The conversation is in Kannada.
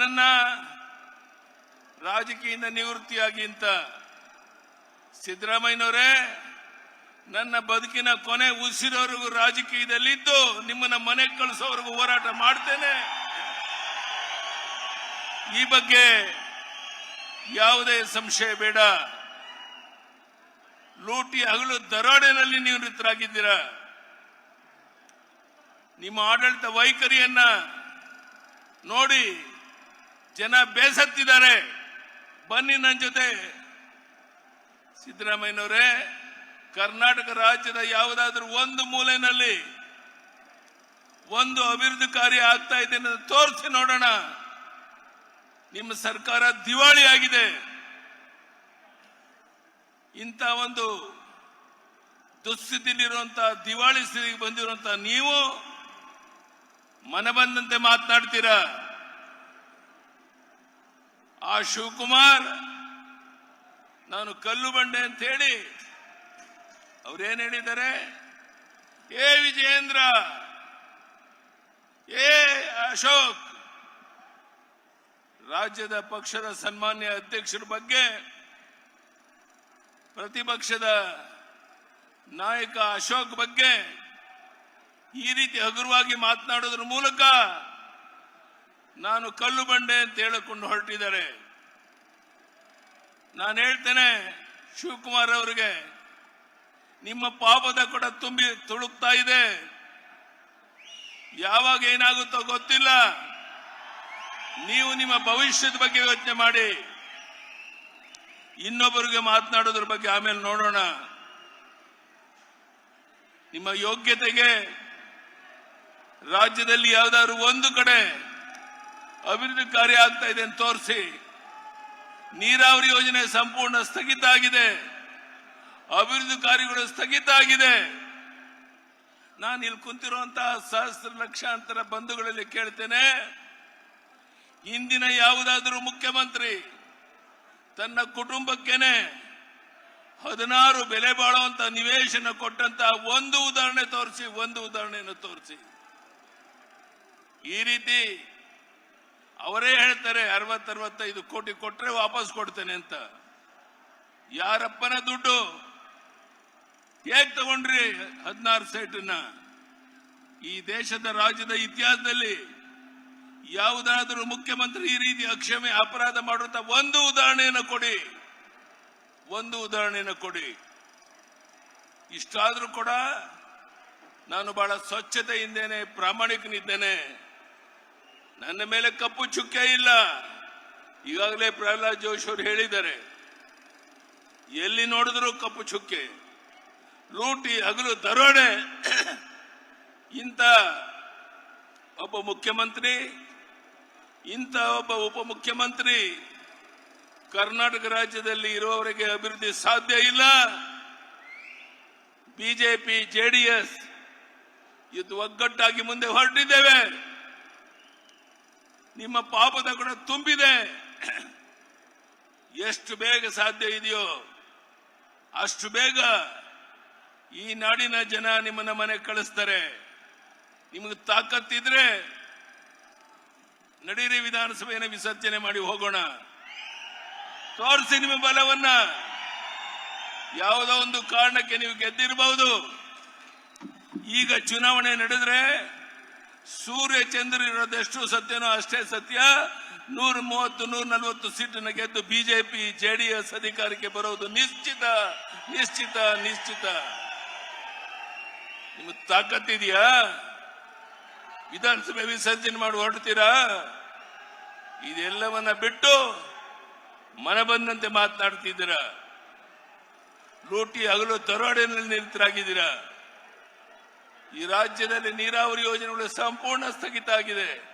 ನನ್ನನ್ನ ರಾಜಕೀಯದಿಂದ ನಿವೃತ್ತಿಯಾಗಿ ಅಂತ ಸಿದ್ದರಾಮಯ್ಯನವರೇ, ನನ್ನ ಬದುಕಿನ ಕೊನೆ ರಾಜಕೀಯದಲ್ಲಿ ಇದ್ದು ನಿಮ್ಮನ್ನ ಮನೆಗೆ ಕಳಿಸೋವರೆಗೂ ಹೋರಾಟ ಮಾಡ್ತೇನೆ. ಈ ಬಗ್ಗೆ ಯಾವುದೇ ಸಂಶಯ ಬೇಡ. ಲೂಟಿ ಹಗಲು ದರೋಡೆನಲ್ಲಿ ನಿವೃತ್ತರಾಗಿದ್ದೀರಾ ನಿಮ್ಮ ಆಡಳಿತ ವೈಖರಿಯನ್ನ ನೋಡಿ ಜನ ಬೇಸತ್ತಿದ್ದಾರೆ. ಬನ್ನಿ ನನ್ನ ಜೊತೆ. ಸಿದ್ದರಾಮಯ್ಯನವರೇ, ಕರ್ನಾಟಕ ರಾಜ್ಯದ ಯಾವುದಾದ್ರೂ ಒಂದು ಮೂಲೆಯಲ್ಲಿ ಒಂದು ಅಭಿವೃದ್ಧಿ ಕಾರ್ಯ ಆಗ್ತಾ ಇದೆ ತೋರಿಸಿ ನೋಡೋಣ. ನಿಮ್ಮ ಸರ್ಕಾರ ದಿವಾಳಿ ಆಗಿದೆ. ಇಂಥ ಒಂದು ದುಸ್ಥಿತಿಲಿರುವಂತಹ ದಿವಾಳಿ ಸ್ಥಿತಿಗೆ ಬಂದಿರುವಂತಹ ನೀವು ಮನ ಬಂದಂತೆ ಮಾತನಾಡ್ತೀರಾ? ಆ ಶಿವಕುಮಾರ್, ನಾನು ಕಲ್ಲು ಬಂಡೆ ಅಂತ ಹೇಳಿ ಅವ್ರೇನ್ ಹೇಳಿದ್ದಾರೆ? ಏ ವಿಜಯೇಂದ್ರ, ಏ ಅಶೋಕ್, ರಾಜ್ಯದ ಪಕ್ಷದ ಸನ್ಮಾನ್ಯ ಅಧ್ಯಕ್ಷರ ಬಗ್ಗೆ ಪ್ರತಿಪಕ್ಷದ ನಾಯಕ ಅಶೋಕ್ ಬಗ್ಗೆ ಈ ರೀತಿ ಹಗುರವಾಗಿ ಮಾತನಾಡೋದ್ರ ಮೂಲಕ ನಾನು ಕಲ್ಲು ಬಂಡೆ ಅಂತ ಹೇಳಿಕೊಂಡು ಹೊರಟಿದ್ದಾರೆ. ನಾನು ಹೇಳ್ತೇನೆ ಶಿವಕುಮಾರ್ ಅವರಿಗೆ, ನಿಮ್ಮ ಪಾಪದ ಕೂಡ ತುಂಬಿ ತುಳುಕ್ತಾ ಇದೆ. ಯಾವಾಗ ಏನಾಗುತ್ತೋ ಗೊತ್ತಿಲ್ಲ. ನೀವು ನಿಮ್ಮ ಭವಿಷ್ಯದ ಬಗ್ಗೆ ಯೋಚನೆ ಮಾಡಿ. ಇನ್ನೊಬ್ಬರಿಗೆ ಮಾತನಾಡೋದ್ರ ಬಗ್ಗೆ ಆಮೇಲೆ ನೋಡೋಣ. ನಿಮ್ಮ ಯೋಗ್ಯತೆಗೆ ರಾಜ್ಯದಲ್ಲಿ ಯಾವ್ದಾದ್ರು ಒಂದು ಕಡೆ ಅಭಿವೃದ್ಧಿ ಕಾರ್ಯ ಆಗ್ತಾ ಇದೆ ಅಂತ ತೋರಿಸಿ ನೀರಾವರಿ ಯೋಜನೆ ಸಂಪೂರ್ಣ ಸ್ಥಗಿತ ಆಗಿದೆ. ಅಭಿವೃದ್ಧಿ ಕಾರ್ಯಗಳು ಸ್ಥಗಿತ ಆಗಿದೆ. ನಾನು ಇಲ್ಲಿ ಕುಂತಿರುವಂತಹ ಸಹಸ್ರ ಲಕ್ಷಾಂತರ ಬಂಧುಗಳಲ್ಲಿ ಕೇಳ್ತೇನೆ, ಇಂದಿನ ಯಾವುದಾದರೂ ಮುಖ್ಯಮಂತ್ರಿ ತನ್ನ ಕುಟುಂಬಕ್ಕೇನೆ ಹದಿನಾರು ಬೆಲೆ ಬಾಳುವಂತ ನಿವೇಶನ ಕೊಟ್ಟಂತ ಒಂದು ಉದಾಹರಣೆ ತೋರಿಸಿ, ಒಂದು ಉದಾಹರಣೆಯನ್ನು ತೋರಿಸಿ. ಈ ರೀತಿ ಅವರೇ ಹೇಳ್ತಾರೆ ಅರವತ್ತರವತ್ತೈದು ಕೋಟಿ ಕೊಟ್ರೆ ವಾಪಸ್ ಕೊಡ್ತೇನೆ ಅಂತ. ಯಾರಪ್ಪನ ದುಡ್ಡು? ಹೇಗ್ ತಗೊಂಡ್ರಿ ಹದಿನಾರು ಸೈಟನ್ನ? ಈ ದೇಶದ ರಾಜ್ಯದ ಇತಿಹಾಸದಲ್ಲಿ ಯಾವುದಾದರೂ ಮುಖ್ಯಮಂತ್ರಿ ಈ ರೀತಿ ಅಕ್ಷಮೆ ಅಪರಾಧ ಮಾಡುವಂತ ಒಂದು ಉದಾಹರಣೆಯನ್ನು ಕೊಡಿ. ಒಂದು ಉದಾಹರಣೆಯನ್ನು ಕೊಡಿ. ಇಷ್ಟಾದರೂ ಕೂಡ. ನಾನು ಬಹಳ ಸ್ವಚ್ಛತೆಯಿಂದೇನೆ ಪ್ರಾಮಾಣಿಕನಿದ್ದೇನೆ. ನನ್ನ ಮೇಲೆ ಕಪ್ಪು ಚುಕ್ಕೆ ಇಲ್ಲ. ಈಗಾಗಲೇ ಪ್ರಹ್ಲಾದ್ ಜೋಶಿ ಅವರು ಹೇಳಿದ್ದಾರೆ, ಎಲ್ಲಿ ನೋಡಿದ್ರು ಕಪ್ಪು ಚುಕ್ಕೆ, ಲೂಟಿ, ಹಗಲು, ದರೋಡೆ, ಇಂಥ ಒಬ್ಬ ಮುಖ್ಯಮಂತ್ರಿ, ಇಂಥ ಒಬ್ಬ ಉಪಮುಖ್ಯಮಂತ್ರಿ ಕರ್ನಾಟಕ ರಾಜ್ಯದಲ್ಲಿ ಇರುವವರಿಗೆ ಅಭಿವೃದ್ಧಿ ಸಾಧ್ಯ ಇಲ್ಲ. ಬಿಜೆಪಿ ಜೆಡಿಎಸ್ ಇದು ಒಗ್ಗಟ್ಟಾಗಿ ಮುಂದೆ ಹೊರಟಿದ್ದೇವೆ. ನಿಮ್ಮ ಪಾಪದ ಕೂಡ ತುಂಬಿದೆ. ಎಷ್ಟು ಬೇಗ ಸಾಧ್ಯ ಇದೆಯೋ ಅಷ್ಟು ಬೇಗ ಈ ನಾಡಿನ ಜನ ನಿಮ್ಮನ್ನ ಮನೆ ಕಳಿಸ್ತಾರೆ. ನಿಮಗೆ ತಾಕತ್ತಿದ್ರೆ ನಡೀರಿ ವಿಧಾನಸಭೆಯನ್ನು ವಿಸರ್ಜನೆ ಮಾಡಿ ಹೋಗೋಣ. ತೋರಿಸಿ ನಿಮ್ಮ ಬಲವನ್ನ. ಯಾವುದೋ ಒಂದು ಕಾರಣಕ್ಕೆ ನೀವು ಗೆದ್ದಿರಬಹುದು ಈಗ ಚುನಾವಣೆ ನಡೆದ್ರೆ ಸೂರ್ಯ ಚಂದ್ರ ಇರೋದೆಷ್ಟು ಸತ್ಯನೋ ಅಷ್ಟೇ ಸತ್ಯ. ನೂರ ಮೂವತ್ತು, ನೂರ ನಲವತ್ತು ಸೀಟನ್ನು ಗೆದ್ದು ಬಿಜೆಪಿ, ಜೆಡಿಎಸ್ ಅಧಿಕಾರಕ್ಕೆ ಬರೋದು ನಿಶ್ಚಿತ. ನಿಶ್ಚಿತ ನಿಶ್ಚಿತ. ನಿಮಗೆ ತಾಕತ್ತಿದೆಯಾ ವಿಧಾನಸಭೆ ವಿಸರ್ಜನೆ ಮಾಡಿ ಹೊರಡ್ತೀರಾ? ಇದೆಲ್ಲವನ್ನ ಬಿಟ್ಟು ಮನ ಬಂದಂತೆ ಮಾತನಾಡ್ತಿದ್ದೀರಾ? ಲೂಟಿ ಹಗಲು ತರೋಡಿನಲ್ಲಿ ನಿರತರಾಗಿದ್ದೀರಾ? ಈ ರಾಜ್ಯದಲ್ಲಿ ನೀರಾವರಿ ಯೋಜನೆಗಳು ಸಂಪೂರ್ಣ ಸ್ಥಗಿತ ಆಗಿದೆ.